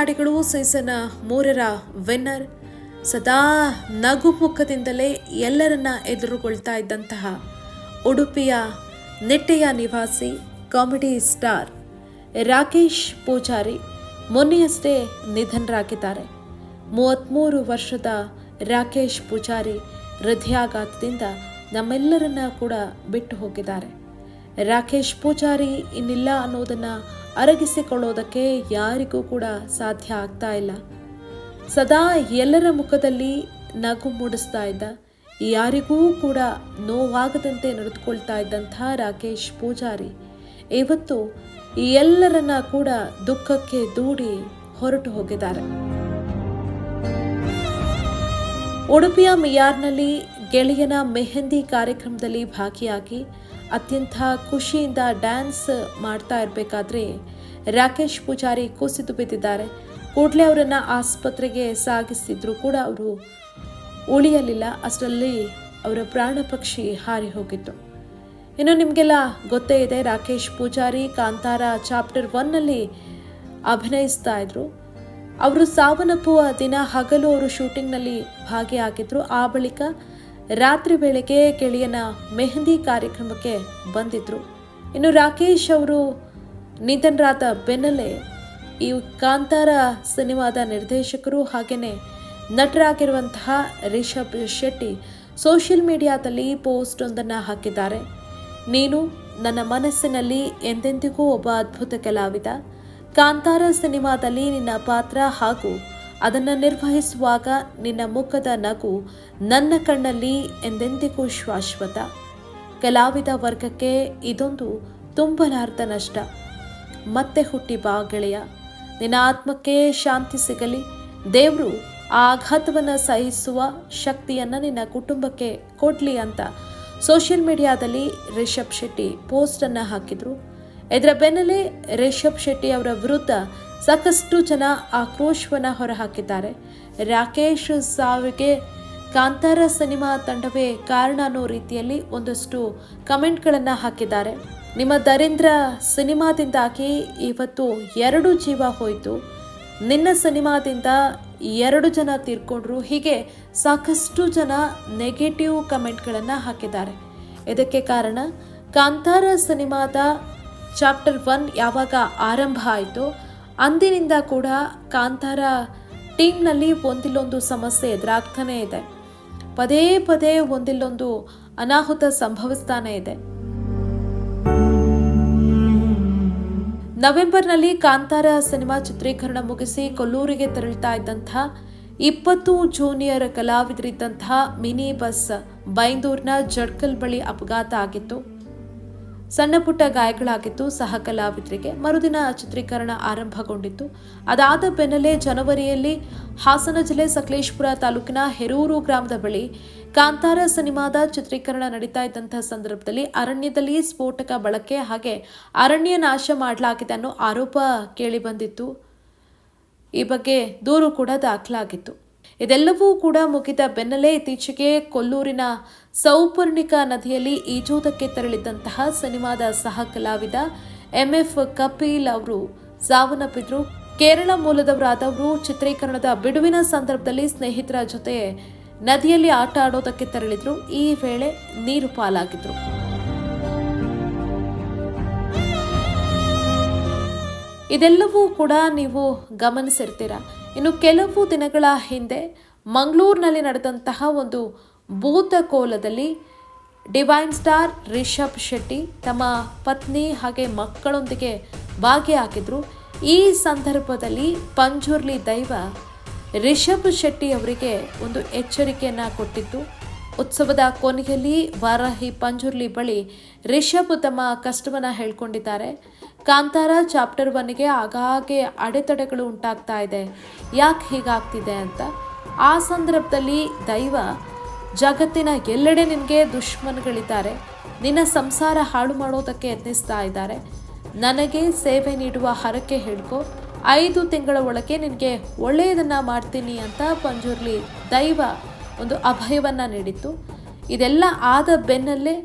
ಕಿಲಾಡಿಗಳು season ಮೂರರ winner ಸದಾ ನಗು ಮುಖದಿಂದಲೇ ಎಲ್ಲರನ್ನ ಎದುರುಗೊಳ್ತಾ ಇದ್ದಂತಹ ಉಡುಪಿಯ ನಿಟ್ಟೆಯ ನಿವಾಸಿ ಕಾಮಿಡಿ ಸ್ಟಾರ್ ರಾಕೇಶ್ ಪೂಜಾರಿ ಮೊನ್ನೆಯಷ್ಟೇ ನಿಧನರಾಗಿದ್ದಾರೆ. ಮೂವತ್ತ್ಮೂರು ವರ್ಷದ ರಾಕೇಶ್ ಪೂಜಾರಿ ಹೃದಯಾಘಾತದಿಂದ ನಮ್ಮೆಲ್ಲರನ್ನ ಕೂಡ ಬಿಟ್ಟು ಹೋಗಿದ್ದಾರೆ. ರಾಕೇಶ್ ಪೂಜಾರಿ ಇನ್ನಿಲ್ಲ ಅನ್ನೋದನ್ನ ಅರಗಿಸಿಕೊಳ್ಳೋದಕ್ಕೆ ಯಾರಿಗೂ ಕೂಡ ಸಾಧ್ಯ ಆಗ್ತಾ ಇಲ್ಲ. ಸದಾ ಎಲ್ಲರ ಮುಖದಲ್ಲಿ ನಗು ಮೂಡಿಸ್ತಾ ಇದ್ದ. ಯಾರಿಗೂ ಕೂಡ ನೋವಾಗದಂತೆ ನಡೆದುಕೊಳ್ತಾ ಇದ್ದಂಥ ರಾಕೇಶ್ ಪೂಜಾರಿ ಇವತ್ತು ಎಲ್ಲರನ್ನ ಕೂಡ ದುಃಖಕ್ಕೆ ದೂಡಿ ಹೊರಟು ಹೋಗಿದ್ದಾರೆ. ಉಡುಪಿಯ ಮಿಯಾರ್ನಲ್ಲಿ ಗೆಳೆಯನ ಮೆಹಂದಿ ಕಾರ್ಯಕ್ರಮದಲ್ಲಿ ಭಾಗಿಯಾಗಿ ಅತ್ಯಂತ ಖುಷಿಯಿಂದ ಡ್ಯಾನ್ಸ್ ಮಾಡ್ತಾ ಇರಬೇಕಾದ್ರೆ ರಾಕೇಶ್ ಪೂಜಾರಿ ಕುಸಿದು ಬಿದ್ದಿದ್ದಾರೆ. ಕೂಡಲೇ ಅವರನ್ನು ಆಸ್ಪತ್ರೆಗೆ ಸಾಗಿಸಿದ್ರು ಕೂಡ ಅವರು ಉಳಿಯಲಿಲ್ಲ. ಅಷ್ಟರಲ್ಲಿ ಅವರ ಪ್ರಾಣ ಪಕ್ಷಿ ಹಾರಿ ಹೋಗಿತ್ತು. ಇನ್ನು ನಿಮಗೆಲ್ಲ ಗೊತ್ತೇ ಇದೆ, ರಾಕೇಶ್ ಪೂಜಾರಿ ಕಾಂತಾರ ಚಾಪ್ಟರ್ ಒನ್ನಲ್ಲಿ ಅಭಿನಯಿಸ್ತಾ ಇದ್ರು. ಅವರು ಸಾವನ್ನಪ್ಪುವ ದಿನ ಹಗಲು ಅವರು ಶೂಟಿಂಗ್ನಲ್ಲಿ ಭಾಗಿಯಾಗಿದ್ರು. ಆ ಬಳಿಕ ರಾತ್ರಿ ವೇಳೆಗೆ ಗೆಳೆಯನ ಮೆಹಂದಿ ಕಾರ್ಯಕ್ರಮಕ್ಕೆ ಬಂದಿದ್ರು. ಇನ್ನು ರಾಕೇಶ್ ಅವರು ನಿಧನರಾದ ಬೆನ್ನಲ್ಲೇ ಈ ಕಾಂತಾರ ಸಿನಿಮಾದ ನಿರ್ದೇಶಕರು ಹಾಗೆಯೇ ನಟರಾಗಿರುವಂತಹ ರಿಷಬ್ ಶೆಟ್ಟಿ ಸೋಷಿಯಲ್ ಮೀಡಿಯಾದಲ್ಲಿ ಪೋಸ್ಟ್ ಒಂದನ್ನು ಹಾಕಿದ್ದಾರೆ. ನೀನು ನನ್ನ ಮನಸ್ಸಿನಲ್ಲಿ ಎಂದೆಂದಿಗೂ ಒಬ್ಬ ಅದ್ಭುತ ಕಲಾವಿದ. ಕಾಂತಾರ ಸಿನಿಮಾದಲ್ಲಿ ನಿನ್ನ ಪಾತ್ರ ಹಾಗೂ ಅದನ್ನು ನಿರ್ವಹಿಸುವಾಗ ನಿನ್ನ ಮುಖದ ನಗು ನನ್ನ ಕಣ್ಣಲ್ಲಿ ಎಂದೆಂದಿಗೂ ಶಾಶ್ವತ. ಕಲಾವಿದ ವರ್ಗಕ್ಕೆ ಇದೊಂದು ತುಂಬಲಾರ್ದ ನಷ್ಟ. ಮತ್ತೆ ಹುಟ್ಟಿ ಬಾ ಗೆಳೆಯ. ನಿನ್ನ ಆತ್ಮಕ್ಕೆ ಶಾಂತಿ ಸಿಗಲಿ. ದೇವರು ಆ ಆಘಾತವನ್ನು ಸಹಿಸುವ ಶಕ್ತಿಯನ್ನು ನಿನ್ನ ಕುಟುಂಬಕ್ಕೆ ಕೊಡಲಿ ಅಂತ ಸೋಷಿಯಲ್ ಮೀಡಿಯಾದಲ್ಲಿ ರಿಷಬ್ ಶೆಟ್ಟಿ ಪೋಸ್ಟನ್ನು ಹಾಕಿದರು. ಇದರ ಬೆನ್ನಲ್ಲೇ ರಿಷಬ್ ಶೆಟ್ಟಿ ಅವರ ವಿರುದ್ಧ ಸಾಕಷ್ಟು ಜನ ಆಕ್ರೋಶವನ್ನು ಹೊರಹಾಕಿದ್ದಾರೆ. ರಾಕೇಶ್ ಸಾವಿಗೆ ಕಾಂತಾರ ಸಿನಿಮಾ ತಂಡವೇ ಕಾರಣ ಅನ್ನೋ ರೀತಿಯಲ್ಲಿ ಒಂದಷ್ಟು ಕಮೆಂಟ್ಗಳನ್ನು ಹಾಕಿದ್ದಾರೆ. ನಿಮ್ಮ ದರಿದ್ರ ಸಿನಿಮಾದಿಂದಾಗಿ ಇವತ್ತು ಎರಡು ಜೀವ ಹೋಯಿತು. ನಿನ್ನ ಸಿನಿಮಾದಿಂದ ಎರಡು ಜನ ತೀರ್ಕೊಂಡ್ರು. ಹೀಗೆ ಸಾಕಷ್ಟು ಜನ ನೆಗೆಟಿವ್ ಕಮೆಂಟ್ಗಳನ್ನು ಹಾಕಿದ್ದಾರೆ. ಇದಕ್ಕೆ ಕಾರಣ ಕಾಂತಾರ ಸಿನಿಮಾದ ಚಾಪ್ಟರ್ ಒನ್ ಯಾವಾಗ ಆರಂಭ ಆಯಿತು ಅಂದಿನಿಂದ ಕೂಡ ಕಾಂತಾರ ಟೀಮ್ನಲ್ಲಿ ಒಂದಿಲ್ಲೊಂದು ಸಮಸ್ಯೆ ಎದುರಾಗ್ತಾನೇ ಇದೆ. ಪದೇ ಪದೇ ಒಂದಿಲ್ಲೊಂದು ಅನಾಹುತ ಸಂಭವಿಸ್ತಾನೆ ಇದೆ. ನವೆಂಬರ್ನಲ್ಲಿ ಕಾಂತಾರ ಸಿನಿಮಾ ಚಿತ್ರೀಕರಣ ಮುಗಿಸಿ ಕೊಲ್ಲೂರಿಗೆ ತೆರಳ್ತಾ ಇದ್ದಂಥ ಇಪ್ಪತ್ತು ಜೂನಿಯರ್ ಕಲಾವಿದರಿದ್ದಂಥ ಮಿನಿ ಬಸ್, ಬೈಂದೂರಿನ ಜಡ್ಕಲ್ ಬಳಿ ಅಪಘಾತ ಆಗಿತ್ತು. ಸಣ್ಣ ಪುಟ್ಟ ಗಾಯಗಳಾಗಿತ್ತು ಸಹ ಕಲಾವಿದರಿಗೆ ಮರುದಿನ ಚಿತ್ರೀಕರಣ ಆರಂಭಗೊಂಡಿತ್ತು. ಅದಾದ ಬೆನ್ನಲ್ಲೇ ಜನವರಿಯಲ್ಲಿ ಹಾಸನ ಜಿಲ್ಲೆ ಸಕಲೇಶ್ಪುರ ತಾಲೂಕಿನ ಹೆರೂರು ಗ್ರಾಮದ ಬಳಿ ಕಾಂತಾರ ಸಿನಿಮಾದ ಚಿತ್ರೀಕರಣ ನಡೀತಾ ಇದ್ದಂತಹ ಸಂದರ್ಭದಲ್ಲಿ ಅರಣ್ಯದಲ್ಲಿ ಸ್ಫೋಟಕ ಬಳಕೆ ಹಾಗೆ ಅರಣ್ಯ ನಾಶ ಮಾಡಲಾಗಿದೆ ಅನ್ನೋ ಆರೋಪ ಕೇಳಿಬಂದಿತ್ತು. ಈ ಬಗ್ಗೆ ದೂರು ಕೂಡ ದಾಖಲಾಗಿತ್ತು. ಇದೆಲ್ಲವೂ ಕೂಡ ಮುಗಿದ ಬೆನ್ನಲ್ಲೇ ಇತ್ತೀಚೆಗೆ ಕೊಲ್ಲೂರಿನ ಸೌಪರ್ಣಿಕ ನದಿಯಲ್ಲಿ ಈಜುವುದಕ್ಕೆ ತೆರಳಿದ್ದಂತಹ ಸಿನಿಮಾದ ಸಹ ಕಲಾವಿದ ಎಂ ಎಫ್ ಕಪೀಲ್ ಅವರು ಸಾವನ್ನಪ್ಪಿದ್ರು. ಕೇರಳ ಮೂಲದವರಾದವರು ಚಿತ್ರೀಕರಣದ ಬಿಡುವಿನ ಸಂದರ್ಭದಲ್ಲಿ ಸ್ನೇಹಿತರ ಜೊತೆ ನದಿಯಲ್ಲಿ ಆಟ ಆಡೋದಕ್ಕೆ ತೆರಳಿದ್ರು. ಈ ವೇಳೆ ನೀರು ಪಾಲಾಗಿದ್ರು. ಇದೆಲ್ಲವೂ ಕೂಡ ನೀವು ಗಮನಿಸಿರ್ತೀರ. ಇನ್ನು ಕೆಲವು ದಿನಗಳ ಹಿಂದೆ ಮಂಗಳೂರಿನಲ್ಲಿ ನಡೆದಂತಹ ಒಂದು ಭೂತಕೋಲದಲ್ಲಿ ಡಿವೈನ್ ಸ್ಟಾರ್ ರಿಷಬ್ ಶೆಟ್ಟಿ ತಮ್ಮ ಪತ್ನಿ ಹಾಗೆ ಮಕ್ಕಳೊಂದಿಗೆ ಭಾಗಿಯಾಗಿದ್ದರು ಈ ಸಂದರ್ಭದಲ್ಲಿ ಪಂಜುರ್ಲಿ ದೈವ ರಿಷಬ್ ಶೆಟ್ಟಿ ಅವರಿಗೆ ಒಂದು ಎಚ್ಚರಿಕೆಯನ್ನು ಕೊಟ್ಟಿತ್ತು. ಉತ್ಸವದ ಕೊನೆಯಲ್ಲಿ ವಾರಾಹಿ ಪಂಜುರ್ಲಿ ಬಳಿ ರಿಷಬ್ ತಮ್ಮ ಕಷ್ಟವನ್ನು ಹೇಳ್ಕೊಂಡಿದ್ದಾರೆ. ಕಾಂತಾರ ಚಾಪ್ಟರ್ ಒನ್ಗೆ ಆಗಾಗ್ಗೆ ಅಡೆತಡೆಗಳು ಉಂಟಾಗ್ತಾ ಇದೆ. ಯಾಕೆ ಹೀಗಾಗ್ತಿದೆ ಅಂತ? ಆ ಸಂದರ್ಭದಲ್ಲಿ ದೈವ, ಜಗತ್ತಿನ ಎಲ್ಲೆಡೆ ನಿನಗೆ ದುಶ್ಮನ್ಗಳಿದ್ದಾರೆ ನಿನ್ನ ಸಂಸಾರ ಹಾಳು ಮಾಡೋದಕ್ಕೆ ಯತ್ನಿಸ್ತಾ ಇದ್ದಾರೆ. ನನಗೆ ಸೇವೆ ನೀಡುವ ಹರಕೆ ಹಿಡ್ಕೊ ಐದು ತಿಂಗಳ ಒಳಗೆ ನಿನಗೆ ಒಳ್ಳೆಯದನ್ನು ಮಾಡ್ತೀನಿ ಅಂತ ಪಂಜುರ್ಲಿ ದೈವ ಒಂದು ಅಭಯವನ್ನು ನೀಡಿತ್ತು. ಇದೆಲ್ಲ ಆದ ಬೆನ್ನಲ್ಲೇ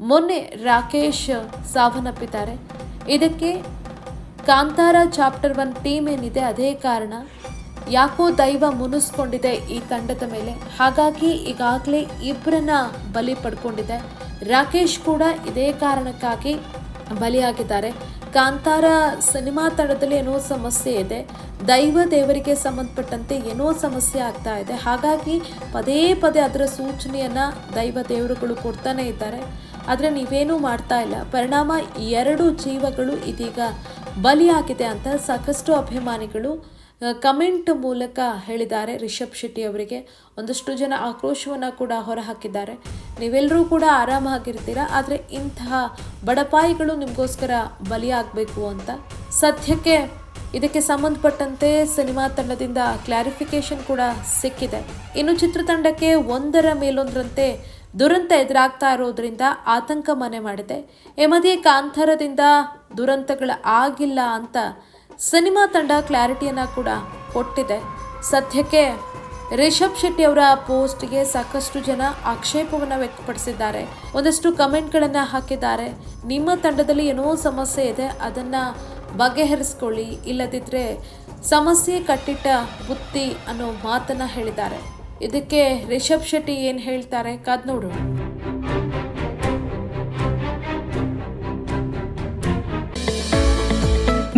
ಮೊನ್ನೆ ರಾಕೇಶ್ ಸಾವನ್ನಪ್ಪಿದ್ದಾರೆ. ಇದಕ್ಕೆ ಕಾಂತಾರ ಚಾಪ್ಟರ್ ಒನ್ ಟೀಮ್ ಏನಿದೆ, ಅದೇ ಕಾರಣ ಯಾಕೋ ದೈವ ಮುನಿಸ್ಕೊಂಡಿದೆ ಈ ತಂಡದ ಮೇಲೆ. ಹಾಗಾಗಿ ಈಗಾಗಲೇ ಇಬ್ಬರನ್ನ ಬಲಿ ಪಡ್ಕೊಂಡಿದೆ. ರಾಕೇಶ್ ಕೂಡ ಇದೇ ಕಾರಣಕ್ಕಾಗಿ ಬಲಿಯಾಗಿದ್ದಾರೆ. ಕಾಂತಾರ ಸಿನಿಮಾ ತಂಡದಲ್ಲಿ ಏನೋ ಸಮಸ್ಯೆ ಇದೆ. ದೈವ ದೇವರಿಗೆ ಸಂಬಂಧಪಟ್ಟಂತೆ ಏನೋ ಸಮಸ್ಯೆ ಆಗ್ತಾ ಇದೆ. ಹಾಗಾಗಿ ಪದೇ ಪದೇ ಅದರ ಸೂಚನೆಯನ್ನು ದೈವ ದೇವರುಗಳು ಕೊಡ್ತಾನೆ ಇದ್ದಾರೆ. ಆದರೆ ನೀವೇನೂ ಮಾಡ್ತಾ ಇಲ್ಲ. ಪರಿಣಾಮ ಎರಡು ಜೀವಗಳು ಇದೀಗ ಬಲಿಯಾಗಿದೆ ಅಂತ ಸಾಕಷ್ಟು ಅಭಿಮಾನಿಗಳು ಕಮೆಂಟ್ ಮೂಲಕ ಹೇಳಿದ್ದಾರೆ ರಿಷಬ್ ಶೆಟ್ಟಿ ಅವರಿಗೆ. ಒಂದಷ್ಟು ಜನ ಆಕ್ರೋಶವನ್ನು ಕೂಡ ಹೊರಹಾಕಿದ್ದಾರೆ. ನೀವೆಲ್ಲರೂ ಕೂಡ ಆರಾಮಾಗಿರ್ತೀರಾ? ಆದರೆ ಇಂತಹ ಬಡಪಾಯಿಗಳು ನಿಮಗೋಸ್ಕರ ಬಲಿಯಾಗಬೇಕು ಅಂತ. ಸದ್ಯಕ್ಕೆ ಇದಕ್ಕೆ ಸಂಬಂಧಪಟ್ಟಂತೆ ಸಿನಿಮಾ ತಂಡದಿಂದ ಕ್ಲಾರಿಫಿಕೇಶನ್ ಕೂಡ ಸಿಕ್ಕಿದೆ. ಇನ್ನು ಚಿತ್ರತಂಡಕ್ಕೆ ಒಂದರ ಮೇಲೊಂದರಂತೆ ದುರಂತ ಎದುರಾಗ್ತಾ ಇರೋದ್ರಿಂದ ಆತಂಕ ಮನೆ ಮಾಡಿದೆ. ಎಮದಿ ಕಾಂತಾರದಿಂದ ದುರಂತಗಳ ಆಗಿಲ್ಲ ಅಂತ ಸಿನಿಮಾ ತಂಡ ಕ್ಲಾರಿಟಿಯನ್ನ ಕೂಡ ಕೊಟ್ಟಿದೆ. ಸದ್ಯಕ್ಕೆ ರಿಷಬ್ ಶೆಟ್ಟಿ ಅವರ ಪೋಸ್ಟ್ಗೆ ಸಾಕಷ್ಟು ಜನ ಆಕ್ಷೇಪವನ್ನು ವ್ಯಕ್ತಪಡಿಸಿದ್ದಾರೆ. ಒಂದಷ್ಟು ಕಮೆಂಟ್ಗಳನ್ನು ಹಾಕಿದ್ದಾರೆ. ನಿಮ್ಮ ತಂಡದಲ್ಲಿ ಏನೋ ಸಮಸ್ಯೆ ಇದೆ, ಅದನ್ನ ಬಗೆಹರಿಸ್ಕೊಳ್ಳಿ. ಇಲ್ಲದಿದ್ದರೆ ಸಮಸ್ಯೆ ಕಟ್ಟಿಟ್ಟ ಬುತ್ತಿ ಅನ್ನೋ ಮಾತನ್ನ ಹೇಳಿದ್ದಾರೆ. ಇದಕ್ಕೆ ರಿಷಬ್ ಶೆಟ್ಟಿ ಏನು ಹೇಳ್ತಾರೆ? ಕಾದ್ ನೋಡು.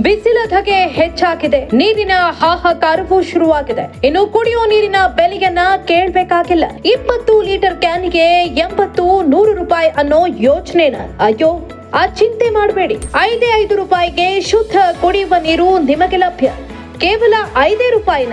ಬಿಸಿಲ ಧಗೆ ಹೆಚ್ಚಾಗಿದೆ. ನೀರಿನ ಹಾಹಾಕಾರವೂ ಶುರುವಾಗಿದೆ. ಇನ್ನು ಕುಡಿಯುವ ನೀರಿನ ಬೆಲೆಯನ್ನ ಕೇಳಬೇಕಾಗಿಲ್ಲ. ಇಪ್ಪತ್ತು ಲೀಟರ್ ಕ್ಯಾನ್ಗೆ ಎಂಬತ್ತು ನೂರು ರೂಪಾಯಿ ಅನ್ನೋ ಯೋಚನೆನ. ಅಯ್ಯೋ, ಆ ಚಿಂತೆ ಮಾಡಬೇಡಿ. ಐದೇ ಐದು ರೂಪಾಯಿಗೆ ಶುದ್ಧ ಕುಡಿಯುವ ನೀರು ನಿಮಗೆ ಲಭ್ಯ. ಕೇವಲ ಐದೇ ರೂಪಾಯಿನ